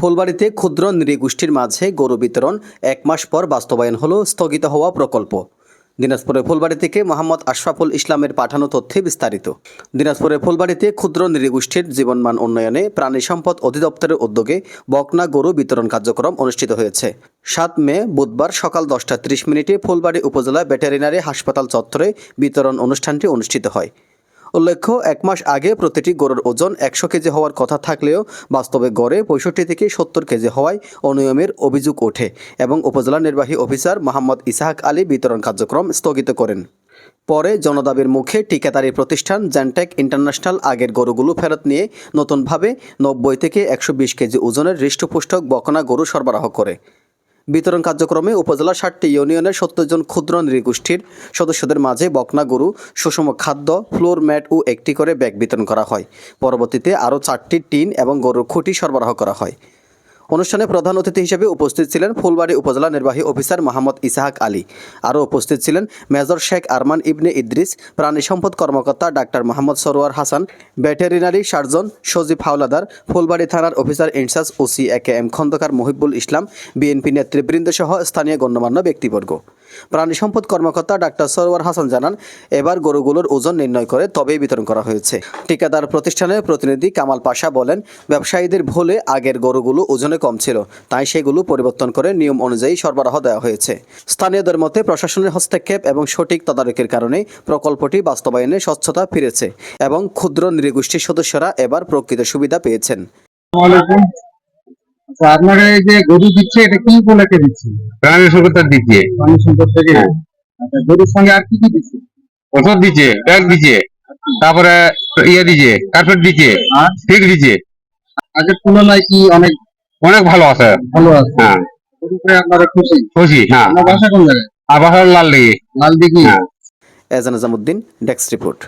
ফুলবাড়িতে ক্ষুদ্র নৃগোষ্ঠীর মাঝে গরু বিতরণ, এক মাস পর বাস্তবায়ন হলো স্থগিত হওয়া প্রকল্প। দিনাজপুরের ফুলবাড়ি থেকে মোহাম্মদ আশরাফুল ইসলামের পাঠানো তথ্যে বিস্তারিত। দিনাজপুরের ফুলবাড়িতে ক্ষুদ্র নৃগোষ্ঠীর জীবনমান উন্নয়নে প্রাণী সম্পদ অধিদপ্তরের উদ্যোগে বকনা গরু বিতরণ কার্যক্রম অনুষ্ঠিত হয়েছে। সাত মে, বুধবার সকাল দশটা ত্রিশ মিনিটে ফুলবাড়ি উপজেলা ভেটেরিনারি হাসপাতাল চত্বরে বিতরণ অনুষ্ঠানটি অনুষ্ঠিত হয়। উল্লেখ্য, এক মাস আগে প্রতিটি গরুর ওজন একশো কেজি হওয়ার কথা থাকলেও বাস্তবে গড়ে পঁয়ষট্টি থেকে সত্তর কেজি হওয়ায় অনিয়মের অভিযোগ ওঠে এবং উপজেলা নির্বাহী অফিসার মোহাম্মদ ইসাহাক আলী বিতরণ কার্যক্রম স্থগিত করেন। পরে জনদাবির মুখে ঠিকাদারি প্রতিষ্ঠান জ্যানটেক ইন্টারন্যাশনাল আগের গরুগুলো ফেরত নিয়ে নতুনভাবে নব্বই থেকে একশো বিশ কেজি ওজনের হৃষ্টপুষ্টক বকনা গরু সরবরাহ করে। বিতরণ কার্যক্রমে উপজেলা ষাটটি ইউনিয়নের সত্তর জন ক্ষুদ্র নৃগোষ্ঠীর সদস্যদের মাঝে বকনা গরু, সুষম খাদ্য, ফ্লোর ম্যাট ও একটি করে ব্যাগ বিতরণ করা হয়। পরবর্তীতে আরও চারটি টিন এবং গরুর খুঁটি সরবরাহ করা হয়। অনুষ্ঠানে প্রধান অতিথি হিসেবে উপস্থিত ছিলেন ফুলবাড়ি উপজেলা নির্বাহী অফিসার মোহাম্মদ ইসাহাক আলী। আরও উপস্থিত ছিলেন মেজর শেখ আরমান ইবনে ইদ্রিস, প্রাণী সম্পদ কর্মকর্তা doctor Mohammad Sarwar Hasan, veterinary surgeon Sajib Howlader, Phulbari থানার officer in charge OC A K M Khandakar Mohibul Islam, BNP নেতৃবৃন্দ সহ স্থানীয় গণ্যমান্য ব্যক্তিবর্গ। প্রাণী সম্পদ কর্মকর্তা ডাক্তার সরোয়ার হাসান জানান, এবার গরুগুলোর ওজন নির্ণয় করে তবেই বিতরণ করা হয়েছে। ঠিকাদার প্রতিষ্ঠানের প্রতিনিধি কামাল পাশা বলেন, ব্যবসায়ীদের ভুলে আগের গরুগুলো ওজনে কম ছিল, তাই সেগুলো পরিবর্তন করে নিয়ম অনুযায়ী সরবরাহ দেওয়া হয়েছে। স্থানীয়দের মতে, প্রশাসনের হস্তক্ষেপ এবং সঠিক তদারকির কারণে প্রকল্পটি বাস্তবায়নে স্বচ্ছতা ফিরেছে এবং ক্ষুদ্র নৃগোষ্ঠীর সদস্যরা এবার প্রকৃত সুবিধা পেয়েছেন। আচ্ছা আপনারা এই যে গরু দিচ্ছে এটা কি উপলক্ষে দিচ্ছে? প্রাণী সুরক্ষা দিচ্ছে। পানি সম্পদ থেকে? আচ্ছা গরুর সঙ্গে আর কি কি দিচ্ছে? ওষুধ দিচ্ছে ব্যাগ দিচ্ছে তারপরে ইয়ে দিচ্ছে কার্পেট দিচ্ছে আর? ঠিক দিচ্ছে। আগের তুলনায় কি অনেক অনেক ভালো আছে। ভালো আছে? হ্যাঁ। আপনারা খুশি? খুশি হ্যাঁ। আপনার বাসা কোন জায়গায়? লাল লাল দিঘি হ্যাঁ। এজান নিজামুদ্দিন ডেস্ক রিপোর্ট।